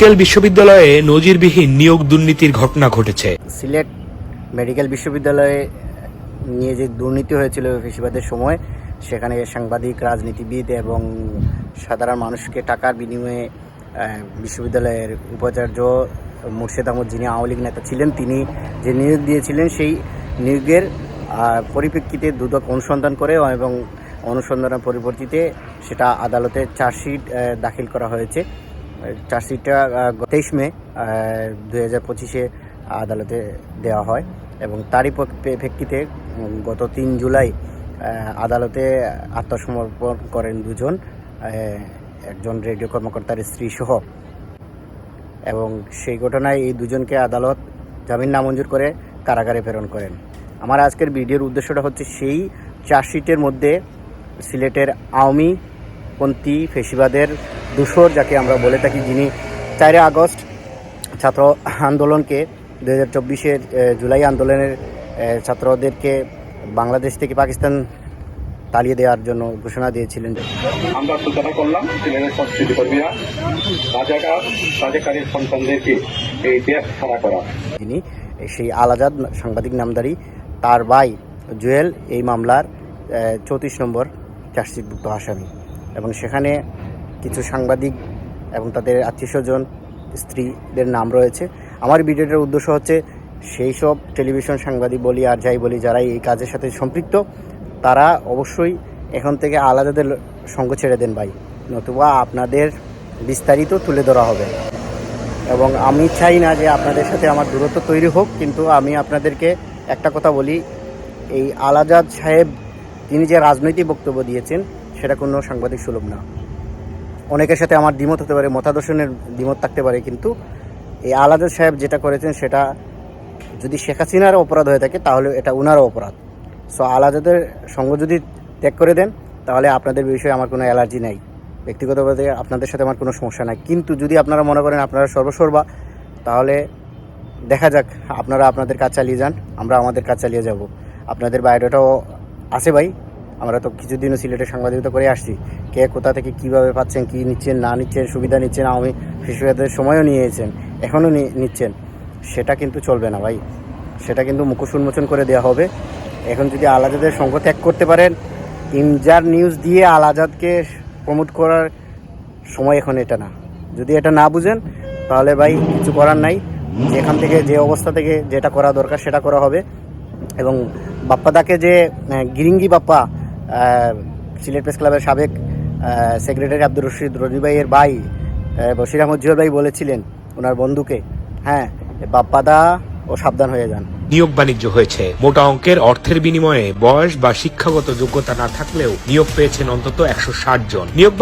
Medical বিশ্ববিদ্যালয়ে নজিরবিহীন নিয়োগ দুর্নীতির ঘটনা ঘটেছে। সিলেট মেডিকেল বিশ্ববিদ্যালয়ে নিয়ে যে দুর্নীতি হয়েছিল ফেসিবাদের সময়, সেখানে সাংবাদিক, রাজনীতিবিদ এবং সাধারণ মানুষকে টাকার বিনিময়ে বিশ্ববিদ্যালয়ের উপাচার্য মুর্শেদ আহমদ যিনি আওয়ামী লীগ নেতা ছিলেন, তিনি যে নিয়োগ দিয়েছিলেন সেই নিয়োগের পরিপ্রেক্ষিতে দুদক অনুসন্ধান করে এবং অনুসন্ধানের পরিবর্তিতে সেটা আদালতে চার্জশিট দাখিল করা হয়েছে। চার্জশিটটা তেইশ মে দুই হাজার পঁচিশে আদালতে দেওয়া হয় এবং তারই প্রেক্ষিতে গত তিন জুলাই আদালতে আত্মসমর্পণ করেন দুজন একজন রেডিও কর্মকর্তার স্ত্রী সহ এবং সেই ঘটনায় এই দুজনকে আদালত জামিন নামঞ্জুর করে কারাগারে প্রেরণ করেন। আমার আজকের ভিডিওর উদ্দেশ্যটা হচ্ছে সেই চার্জশিটের মধ্যে সিলেটের আওয়ামী পন্থী ফেসিবাদের দূষর যাকে আমরা বলে থাকি যিনি চারই আগস্ট ছাত্র আন্দোলনকে দু হাজার চব্বিশের জুলাই আন্দোলনের ছাত্রদেরকে বাংলাদেশ থেকে পাকিস্তান তাড়িয়ে দেওয়ার জন্য ঘোষণা দিয়েছিলেন। আমরা সূচনা করলাম সিলেটের সংস্কৃতি কর্মীরা রাজাকার রাজাকারীর সন্তানদেরকে এই দেশ ছাড়া করা। যিনি সেই আলাজাদ সাংবাদিক নামদারি তার ভাই জুয়েল এই মামলার চৌত্রিশ নম্বর চার্জশিটভুক্ত আসামি। এবং সেখানে কিছু সাংবাদিক এবং তাদের আত্মীয় স্বজন স্ত্রীদের নাম রয়েছে। আমার ভিডিওটার উদ্দেশ্য হচ্ছে, সেই সব টেলিভিশন সাংবাদিক বলি আর যাই বলি যারা এই কাজের সাথে সম্পৃক্ত, তারা অবশ্যই এখন থেকে আলাদাদের সঙ্গ ছেড়ে দেন ভাই। নতুবা আপনাদের বিস্তারিত তুলে ধরা হবে। এবং আমি চাই না যে আপনাদের সাথে আমার দূরত্ব তৈরি হোক, কিন্তু আমি আপনাদেরকে একটা কথা বলি। এই আলাজাদ সাহেব, তিনি যে রাজনৈতিক বক্তব্য দিয়েছেন সেটা কোনো সাংবাদিক সুলভ না। অনেকের সাথে আমার দ্বিমত হতে পারে, মতাদর্শনের দ্বিমত থাকতে পারে, কিন্তু এই আলাজাদ সাহেব যেটা করেছেন সেটা যদি শেখ হাসিনার অপরাধ হয়ে থাকে, তাহলে এটা উনারও অপরাধ। সো আলাজাদের সঙ্গ যদি ত্যাগ করে দেন, তাহলে আপনাদের বিষয়ে আমার কোনো অ্যালার্জি নাই। ব্যক্তিগতভাবে আপনাদের সাথে আমার কোনো সমস্যা নাই। কিন্তু যদি আপনারা মনে করেন আপনারা সর্বসর্বা তাহলে দেখা যাক, আপনারা আপনাদের কাজ চালিয়ে যান, আমরা আমাদের কাজ চালিয়ে যাব। আপনাদের বায়োডাটাও আছে ভাই আমরা তো কিছুদিনও সিলেটে সাংবাদিকতা করে আসছি। কে কোথা থেকে কীভাবে পাচ্ছেন, কি নিচ্ছেন, না নিচ্ছেন, সুবিধা নিচ্ছেন আমি শিশুদের সময়ও নিয়েছেন, এখনও নিচ্ছেন, সেটা কিন্তু চলবে না ভাই। সেটা কিন্তু মুখোশ উন্মোচন করে দেওয়া হবে। এখন যদি আলাজাদের সঙ্গ ত্যাগ করতে পারেন, ইমজার নিউজ দিয়ে আলাজাদকে প্রমোট করার সময় এখন এটা না। যদি এটা না বুঝেন, তাহলে ভাই কিছু করার নাই। যেখান থেকে, যে অবস্থা থেকে যেটা করা দরকার সেটা করা হবে। এবং বাপ্পাদাকে যে গিরিঙ্গি বাপ্পা সিলেট প্রেস ক্লাবের সাবেক সেক্রেটারি আব্দুর রশিদ রবি ভাইয়ের ভাই আহমদ জুয়েল ভাই বলেছিলেন ওনার বন্ধুকে হ্যাঁ বাপ্পাদা ও সাবধান হয়ে যান। নিয়োগ বাণিজ্য হয়েছে। মোটা অঙ্কের অর্থের বিনিময়ে বয়স বা শিক্ষাগত যোগ্যতা না থাকলেও নিয়োগ পেয়েছেন অন্তত একশো ষাট জন। নিয়োগ